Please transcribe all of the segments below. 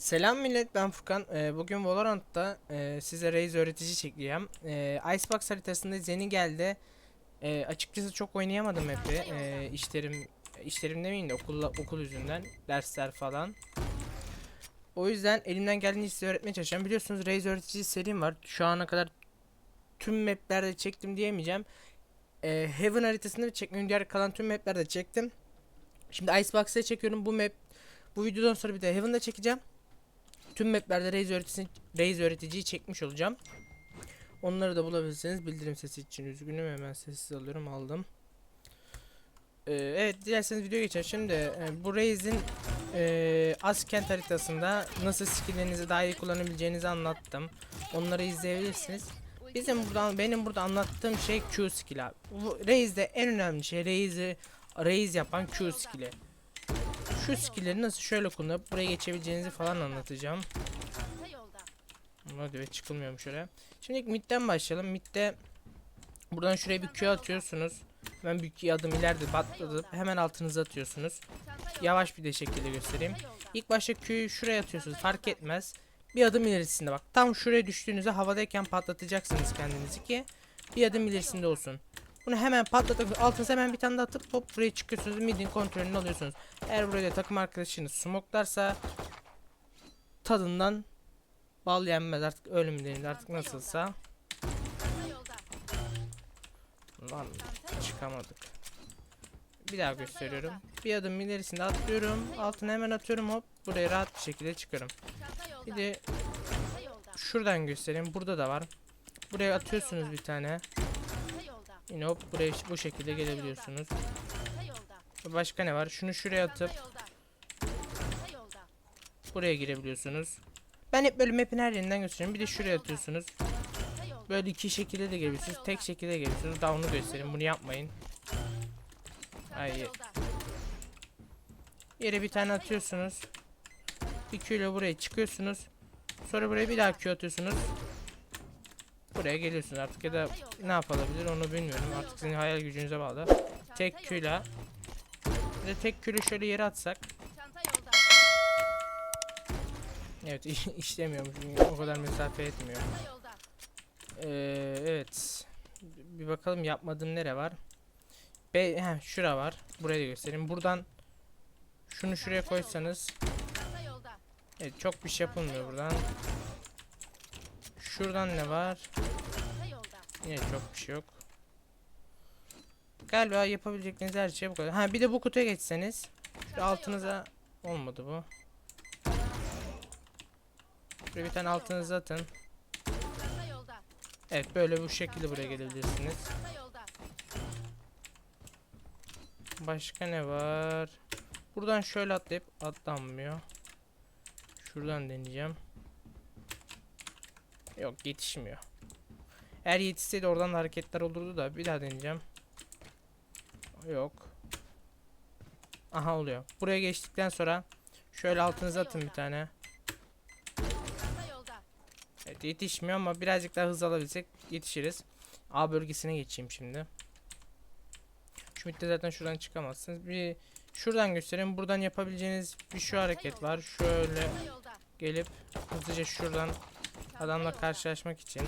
Selam millet ben Furkan. Ee, bugün Valorant'ta e, size Raze öğretici çekeceğim. Ee, Icebox haritasında yeni geldi. Ee, açıkçası çok oynayamadım map'i. Ee, işlerim işlerim demeyeyim de okul okul yüzünden dersler falan. O yüzden elimden geldiğince size öğretmeye çalışacağım. Biliyorsunuz Raze öğretici serim var. Şu ana kadar tüm maplerde çektim diyemeyeceğim. Ee, Heaven haritasında çekmediğim diğer kalan tüm maplerde çektim. Şimdi Icebox'ta çekiyorum bu map. Bu videodan sonra bir de Heaven'da çekeceğim. Tüm maplerde Raze öğretisini Raze öğreticiyi çekmiş olacağım. Onları da bulabilirsiniz. Bildirim sesi için üzgünüm. Hemen sessiz alıyorum. Aldım. Ee, evet dilerseniz video geçelim. Şimdi e, bu Raze'in e, Askent haritasında nasıl skilllerinizi daha iyi kullanabileceğinizi anlattım. Onları izleyebilirsiniz. Bizim buradan benim burada anlattığım şey Q skill abi. Raze'de en önemli şey Raze'i Raze yapan Q skill'i. Şu skill'leri nasıl şöyle kullanıp buraya geçebileceğinizi falan anlatacağım. Hadi be çıkılmıyormuş öyle. Şimdi midden başlayalım. Midde buradan şuraya bir Q atıyorsunuz. Hemen bir adım ileride patlatıp hemen altınıza atıyorsunuz. Yavaş bir de şekilde göstereyim. İlk başta Q'yu şuraya atıyorsunuz fark etmez. Bir adım ilerisinde bak. Tam şuraya düştüğünüzde havadayken patlatacaksınız kendinizi ki bir adım ilerisinde olsun. Bunu hemen patlatıp altınıza hemen bir tane daha atıp hop buraya çıkıyorsunuz. Midin kontrolünü alıyorsunuz. Eğer buraya takım arkadaşınız smoklarsa tadından bal yenmez artık öyle mi denir artık nasılsa. Lan çıkamadık. Bir daha gösteriyorum. Bir adım ilerisinde atlıyorum. Altına hemen atıyorum hop. Buraya rahat bir şekilde çıkıyorum. Bir de şuradan göstereyim. Burada da var. Buraya atıyorsunuz bir tane. Yine hop buraya bu şekilde gelebiliyorsunuz. Başka ne var? Şunu şuraya atıp buraya girebiliyorsunuz. Ben hep böyle map'in her yerinden gösteriyorum. Bir de şuraya atıyorsunuz. Böyle iki şekilde de gelebiliyorsunuz. Tek şekilde de gelebiliyorsunuz. Daha onu göstereyim. Bunu yapmayın. Ay. Yere bir tane atıyorsunuz. Bir Q ile buraya çıkıyorsunuz. Sonra buraya bir daha Q atıyorsunuz. Buraya geliyorsunuz artık ya da ne yapılabilir onu bilmiyorum. Artık sizin hayal gücünüze bağlı. Tek ile bir tek Q'yle şöyle yere atsak. Evet işlemiyormuş. O kadar mesafe etmiyor. Ee, evet. Bir bakalım yapmadığım nere var. Be he, şura var. Buraya da göstereyim. Buradan şunu şuraya koysanız. Evet çok bir şey yapılmıyor buradan. Şuradan ne var? Yine çok bir şey yok. Galiba yapabilecekleriniz her şey bu kadar. Ha bir de bu kutuya geçseniz. Şu altınıza olmadı bu. Şuraya bir tane altınıza atın. Evet böyle bu şekilde buraya gelebilirsiniz. Başka ne var? Buradan şöyle atlayıp atlanmıyor. Şuradan deneyeceğim. Yok yetişmiyor. Eğer yetişseydi oradan da hareketler olurdu da bir daha deneyeceğim. Yok. Aha oluyor. Buraya geçtikten sonra şöyle altınıza atın bir tane. Evet yetişmiyor ama birazcık daha hız alabilsek yetişiriz. A bölgesine geçeyim şimdi. Şu mitte zaten şuradan çıkamazsınız. Bir şuradan göstereyim. Buradan yapabileceğiniz bir şu hareket var. Şöyle gelip hızlıca şuradan adamla karşılaşmak için.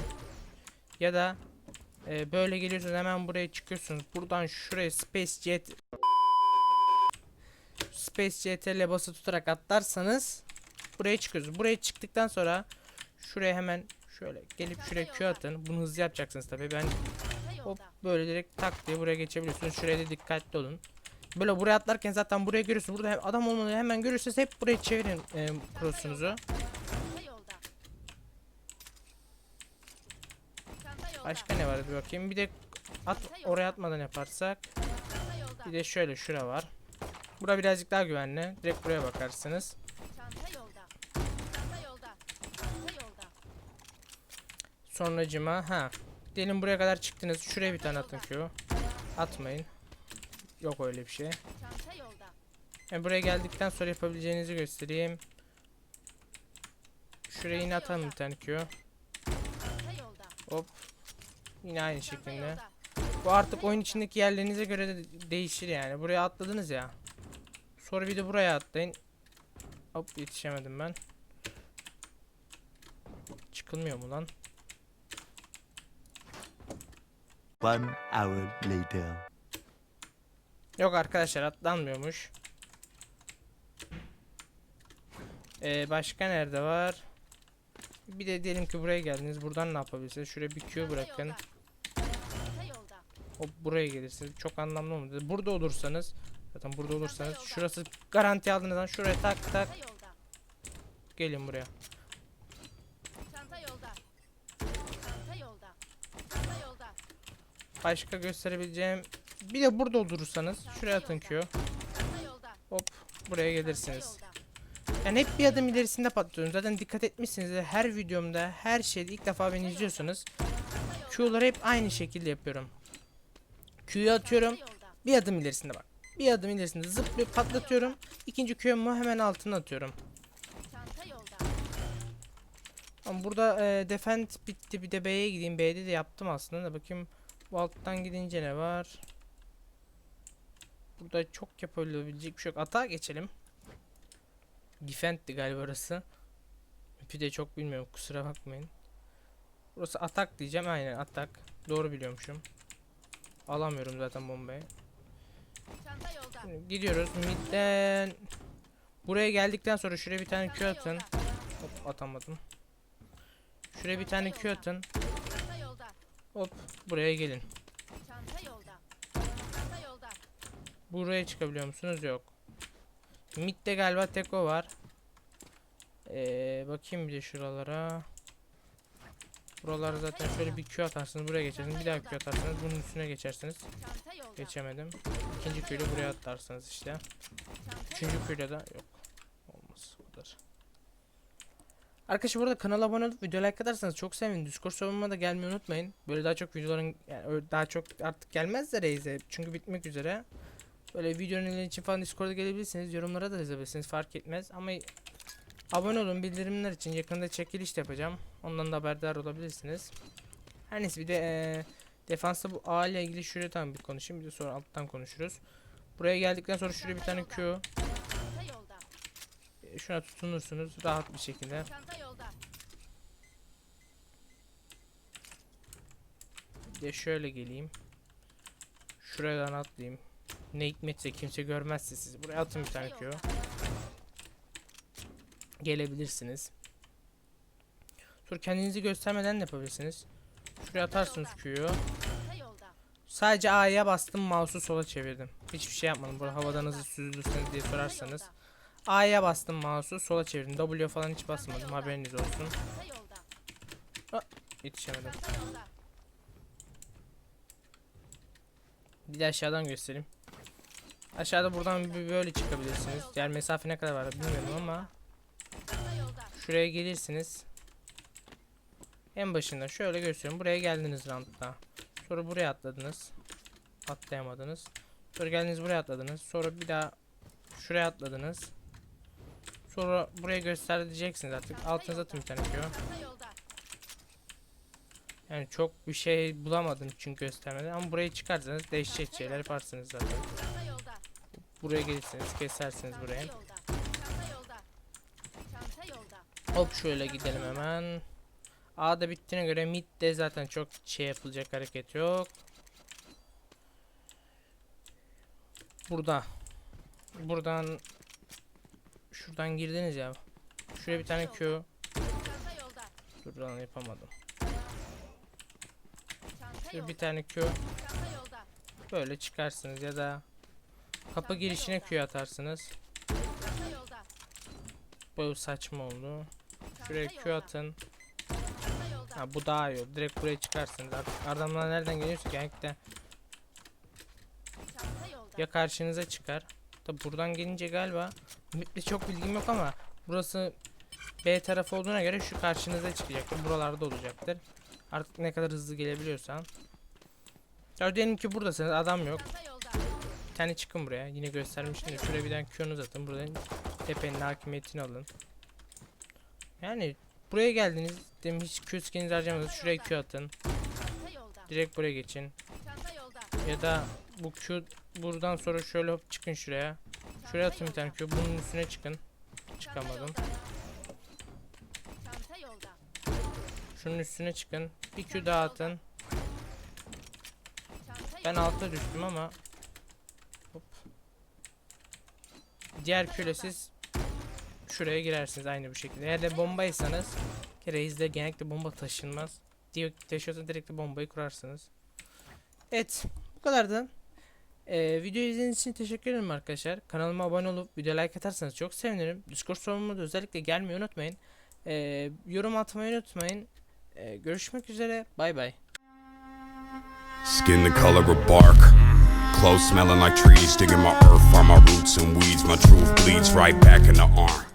Ya da e, böyle geliyorsunuz hemen buraya çıkıyorsunuz. Buradan şuraya Space Jet Space CTRL bası tutarak atlarsanız buraya çıkıyorsunuz. Buraya çıktıktan sonra şuraya hemen şöyle gelip şuraya Q atın. Bunu hızlı yapacaksınız tabii. Ben hop böyle direkt tak diye buraya geçebiliyorsunuz. Şuraya da dikkatli olun. Böyle buraya atlarken zaten buraya görüyorsunuz. Burada adam olmalı hemen görürseniz hep buraya çevirin e, cross'unuzu. Başka ne var bir bakayım. Bir de at oraya atmadan yaparsak. Bir de şöyle şura var. Bura birazcık daha güvenli. Direkt buraya bakarsınız. Sonracıma ha. Diyelim buraya kadar çıktınız. Şuraya bir tane atın Q. Atmayın. Yok öyle bir şey. Yani buraya geldikten sonra yapabileceğinizi göstereyim. Şuraya yine atalım bir tane Q. Hop. Yine aynı şekilde. Bu artık oyun içindeki yerlerinize göre de değişir yani. Buraya atladınız ya. Sonra bir de buraya atlayın. Hop yetişemedim ben. Çıkılmıyor mu lan? One hour later. Yok arkadaşlar atlanmıyormuş. Ee, başka nerede var? Bir de diyelim ki buraya geldiniz. Buradan ne yapabilirsiniz? Şuraya bir Q bırakın. Hop buraya gelirsiniz. Çok anlamlı olmadı. Burada olursanız zaten burada olursanız şurası garanti aldığınız zaman şuraya tak tak gelin buraya. Başka gösterebileceğim bir de burada olursanız şuraya atın Q. Hop buraya gelirsiniz. Yani hep bir adım ilerisinde patlıyorum. Zaten dikkat etmişsiniz her videomda her şeyde ilk defa beni izliyorsanız Q'ları hep aynı şekilde yapıyorum. Q'yu atıyorum. Bir adım ilerisinde bak. Bir adım ilerisinde zıplayıp patlatıyorum. İkinci Q'mu hemen altına atıyorum. Ama burada e, defend bitti. Bir de B'ye gideyim. B'de de yaptım aslında da bakayım. Bu alttan gidince ne var? Burada çok yapabilecek bir şey yok. Atağa geçelim. Defend'di galiba orası. De çok bilmiyorum kusura bakmayın. Burası atak diyeceğim. Aynen atak. Doğru biliyormuşum. Alamıyorum zaten bombayı. Gidiyoruz. Midden buraya geldikten sonra şuraya bir tane Q atın. Hop atamadım. Şuraya bir tane Q atın. Hop buraya gelin. Buraya çıkabiliyor musunuz? Yok. Mid'de galiba tek o var. Ee, bakayım bir de şuralara. Buralara zaten şöyle bir Q atarsınız buraya geçersiniz. Bir daha Q atarsınız bunun üstüne geçersiniz. Geçemedim. İkinci Q'yle buraya atarsınız işte. Üçüncü Q'yle de yok. Olmaz o kadar. Arkadaşlar burada kanala abone olup video like atarsanız çok sevinirim. Discord savunma da gelmeyi unutmayın. Böyle daha çok videoların yani daha çok artık gelmez de Raze'e. Çünkü bitmek üzere. Böyle videonun ileri için falan Discord'a gelebilirsiniz. Yorumlara da yazabilirsiniz. Fark etmez. Ama abone olun. Bildirimler için yakında çekiliş de yapacağım. Ondan da haberdar olabilirsiniz. Her neyse bir de eee defansta bu A ile ilgili şuraya tam bir konuşayım. Bir de sonra alttan konuşuruz. Buraya geldikten sonra şuraya bir tane Q. E, Şuna tutunursunuz rahat bir şekilde. Bir de şöyle geleyim. Şuradan atlayayım. Ne hikmetse kimse görmezse siz. Buraya atın bir tane Q. Gelebilirsiniz. Sonra kendinizi göstermeden de yapabilirsiniz. Şuraya atarsınız Q'yu. Sadece A'ya bastım mouse'u sola çevirdim. Hiçbir şey yapmadım. Burada havadan hızlı süzülürsünüz diye sorarsanız. A'ya bastım mouse'u sola çevirdim. W falan hiç basmadım. Haberiniz olsun. Yolda. Yetişemedim. Bir de aşağıdan göstereyim. Aşağıda buradan böyle çıkabilirsiniz. Yani mesafe ne kadar var bilmiyorum ama şuraya gelirsiniz. En başında şöyle gösteriyorum. Buraya geldiniz roundda. Sonra buraya atladınız. Atlayamadınız. Sonra geldiniz buraya atladınız. Sonra bir daha şuraya atladınız. Sonra buraya göster diyeceksiniz artık. Altınıza atın bir. Yani çok bir şey bulamadım çünkü göstermeden ama burayı çıkarsanız değişecek şeyler yaparsınız zaten. Buraya gelirsiniz kesersiniz buraya. Hop şöyle gidelim hemen. A'da bittiğine göre midde zaten çok şey yapılacak hareket yok. Burada. Buradan şuradan girdiniz ya. Şuraya bir tane Q. Dur lan yapamadım. Şuraya bir tane Q. Böyle çıkarsınız ya da kapı girişine Q atarsınız. Bu saçma oldu. Şuraya Q atın. Ha bu daha iyi. Direkt buraya çıkarsınız. Adamlar nereden geliyorsa genellikle ya karşınıza çıkar. Tabi buradan gelince galiba çok bilgim yok ama burası B tarafı olduğuna göre şu karşınıza çıkacaktır. Buralarda olacaktır. Artık ne kadar hızlı gelebiliyorsan. Ya diyelim ki buradasınız adam yok. Bir tane çıkın buraya. Yine göstermiştim şuraya bir tane Q'nuz atın. Buradan tepenin hakimiyetini alın. Yani buraya geldiniz. Dedim hiç Q skininizi harcamadınız. Şuraya Q atın. Direkt buraya geçin. Ya da bu Q buradan sonra şöyle hop çıkın şuraya. Şuraya atın bir tane Q. Bunun üstüne çıkın. Çıkamadım. Şunun üstüne çıkın. Bir Q daha atın. Ben alta düştüm ama. Hop. Diğer küle siz şuraya girersiniz aynı bu şekilde. Eğer de bombaysanız ki reisde genellikle bomba taşınmaz. Diye taşıyorsa direkt de bombayı kurarsınız. Evet bu kadardı. Ee, videoyu izlediğiniz için teşekkür ederim arkadaşlar. Kanalıma abone olup video like atarsanız çok sevinirim. Discord sorumlu da özellikle gelmeyi unutmayın. Ee, yorum atmayı unutmayın. Ee, görüşmek üzere. Bay bay. Skin the color of bark. Clothes smelling like trees, digging my earth, find my roots and weeds. My truth bleeds right back in the arm.